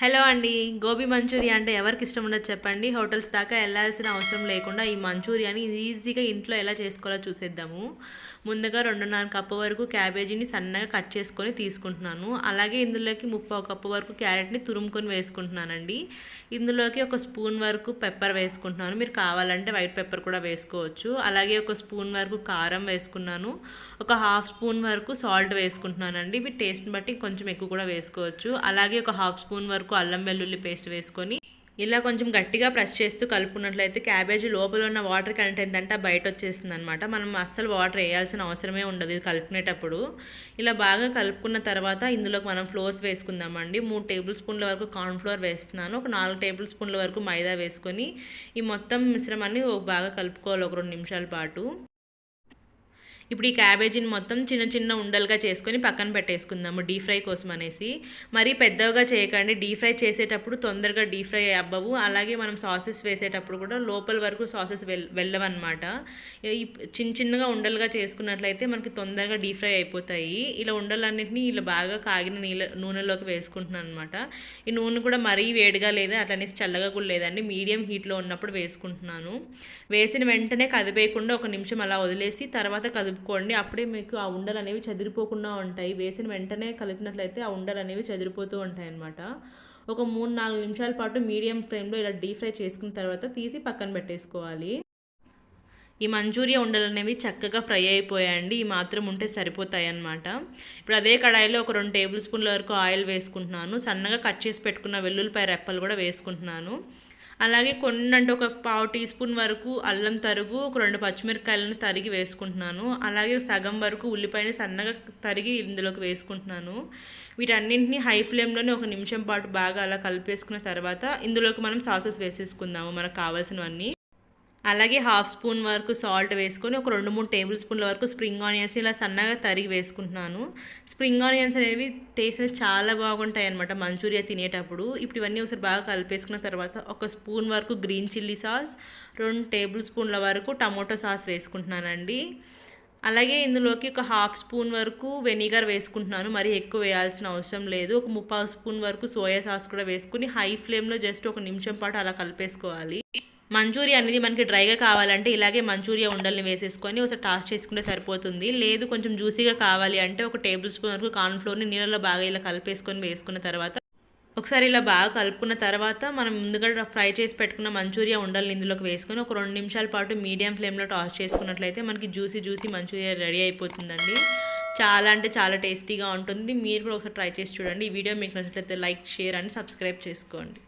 Hello అండి gobi Manchuria అంటే ఎవరికి ఇష్టం ఉండదు చెప్పండి. హోటల్స్ దాకా వెళ్ళాల్సిన అవసరం లేకుండా ఈ మంచూరియాని ఈజీగా ఇంట్లో ఎలా చేసుకోవాలో చూసేద్దాము. ముందుగా రెండున్నర కప్పు వరకు క్యాబేజీని సన్నగా కట్ చేసుకొని తీసుకుంటున్నాను. అలాగే ఇందులోకి ముప్పై కప్పు వరకు క్యారెట్ని తురుముకొని వేసుకుంటున్నానండి. ఇందులోకి ఒక స్పూన్ వరకు పెప్పర్ వేసుకుంటున్నాను. మీరు కావాలంటే వైట్ పెప్పర్ కూడా వేసుకోవచ్చు. అలాగే ఒక స్పూన్ వరకు కారం వేసుకున్నాను. ఒక హాఫ్ స్పూన్ వరకు సాల్ట్ వేసుకుంటున్నానండి. మీ టేస్ట్ని బట్టి కొంచెం ఎక్కువ కూడా వేసుకోవచ్చు. అలాగే ఒక హాఫ్ స్పూన్ వరకు అల్లం వెల్లుల్లి పేస్ట్ వేసుకొని ఇలా కొంచెం గట్టిగా ప్రెస్ చేస్తూ కలుపుకున్నట్లయితే క్యాబేజీ లోపల ఉన్న వాటర్ కంటెంట్ అంతా బయట వచ్చేస్తుంది అనమాట మనం అస్సలు వాటర్ వేయాల్సిన అవసరమే ఉండదు ఇది కలుపుకునేటప్పుడు ఇలా బాగా కలుపుకున్న తర్వాత ఇందులోకి మనం ఫ్లోర్స్ వేసుకుందామండి. మూడు టేబుల్ స్పూన్ల వరకు కార్న్ఫ్లోర్ వేస్తున్నాను. ఒక నాలుగు టేబుల్ స్పూన్ల వరకు మైదా వేసుకొని ఈ మొత్తం మిశ్రమాన్ని బాగా కలుపుకోవాలి ఒక రెండు నిమిషాల పాటు. ఇప్పుడు ఈ క్యాబేజీని మొత్తం చిన్న చిన్న ఉండలుగా చేసుకొని పక్కన పెట్టేసుకుందాము డీప్ ఫ్రై కోసం అనేసి. మరీ పెద్దగా చేయకండి. డీప్ ఫ్రై చేసేటప్పుడు తొందరగా డీప్ ఫ్రై అవ్వవు. అలాగే మనం సాసెస్ వేసేటప్పుడు కూడా లోపల వరకు సాసెస్ వెల్ వెళ్ళవన్నమాట. ఈ చిన్న చిన్నగా ఉండలుగా చేసుకున్నట్లయితే మనకి తొందరగా డీప్ ఫ్రై అయిపోతాయి. ఇలా ఉండలన్నింటినీ ఇలా బాగా కాగిన నీళ్ళ నూనెలోకి వేసుకుంటున్నాను అనమాట ఈ నూనె కూడా మరీ వేడిగా లేదా. అట్లనేసి చల్లగా కూడా లేదండి. మీడియం హీట్లో ఉన్నప్పుడు వేసుకుంటున్నాను. వేసిన వెంటనే కదిపేయకుండా ఒక నిమిషం అలా వదిలేసి తర్వాత కదుపు కలుపుకోండి. అప్పుడే మీకు ఆ ఉండలు అనేవి చెదిరిపోకుండా ఉంటాయి. వేసిన వెంటనే కలిపినట్లయితే ఆ ఉండలు అనేవి చెదిరిపోతూ ఉంటాయి అన్నమాట ఒక మూడు నాలుగు నిమిషాల పాటు మీడియం ఫ్లేమ్లో ఇలా డీప్ ఫ్రై చేసుకున్న తర్వాత తీసి పక్కన పెట్టేసుకోవాలి. ఈ మంచూరియా ఉండలు అనేవి చక్కగా ఫ్రై అయిపోయాయండి. ఈ మాత్రం ఉంటే సరిపోతాయి అన్నమాట ఇప్పుడు అదే కడాయిలో ఒక రెండు టేబుల్ స్పూన్ల వరకు ఆయిల్ వేసుకుంటున్నాను. సన్నగా కట్ చేసి పెట్టుకున్న వెల్లుల్లిపాయ రెప్పలు కూడా వేసుకుంటున్నాను. అలాగే కొన్ని అంటే ఒక పావు టీ స్పూన్ వరకు అల్లం తరుగు ఒక రెండు పచ్చిమిరకాయలను తరిగి వేసుకుంటున్నాను. అలాగే సగం వరకు ఉల్లిపాయని సన్నగా తరిగి ఇందులోకి వేసుకుంటున్నాను. వీటన్నింటినీ హై ఫ్లేమ్లోనే ఒక నిమిషం పాటు బాగా అలా కలిపేసుకున్న తర్వాత ఇందులోకి మనం సాసెస్ వేసేసుకుందాము మనకు కావాల్సినవన్నీ. అలాగే హాఫ్ స్పూన్ వరకు సాల్ట్ వేసుకొని ఒక రెండు మూడు టేబుల్ స్పూన్ల వరకు స్ప్రింగ్ ఆనియన్స్ ఇలా సన్నగా తరిగి వేసుకుంటున్నాను. స్ప్రింగ్ ఆనియన్స్ అనేవి టేస్ట్ చాలా బాగుంటాయి అనమాట మంచూరియా తినేటప్పుడు. ఇప్పుడు ఇవన్నీ ఒకసారి బాగా కలిపేసుకున్న తర్వాత ఒక స్పూన్ వరకు గ్రీన్ చిల్లీ సాస్ రెండు టేబుల్ స్పూన్ల వరకు టమోటో సాస్ వేసుకుంటున్నానండి. అలాగే ఇందులోకి ఒక హాఫ్ స్పూన్ వరకు వెనిగర్ వేసుకుంటున్నాను. మరి ఎక్కువ వేయాల్సిన అవసరం లేదు. ఒక ముప్పావు స్పూన్ వరకు సోయా సాస్ కూడా వేసుకుని హై ఫ్లేమ్లో జస్ట్ ఒక నిమిషం పాటు అలా కలిపేసుకోవాలి. మంచూరియా అనేది మనకి డ్రైగా కావాలంటే ఇలాగే మంచూరియా ఉండల్ని వేసేసుకొని ఒకసారి టాస్ చేసుకుంటే సరిపోతుంది. లేదు కొంచెం జ్యూసీగా కావాలి అంటే ఒక టేబుల్ స్పూన్ వరకు కార్న్ఫ్లోర్ని నీళ్ళలో బాగా ఇలా కలిపేసుకొని వేసుకున్న తర్వాత ఒకసారి ఇలా బాగా కలుపుకున్న తర్వాత మనం ముందుగా ఫ్రై చేసి పెట్టుకున్న మంచూరియా ఉండలు ఇందులోకి వేసుకొని ఒక రెండు నిమిషాల పాటు మీడియం ఫ్లేమ్లో టాస్ చేసుకున్నట్లయితే మనకి జ్యూసీ జ్యూసీ మంచూరియా రెడీ అయిపోతుందండి. చాలా అంటే చాలా టేస్టీగా ఉంటుంది. మీరు కూడా ఒకసారి ట్రై చేసి చూడండి. ఈ వీడియో మీకు నచ్చినట్లయితే లైక్ షేర్ అండ్ సబ్స్క్రైబ్ చేసుకోండి.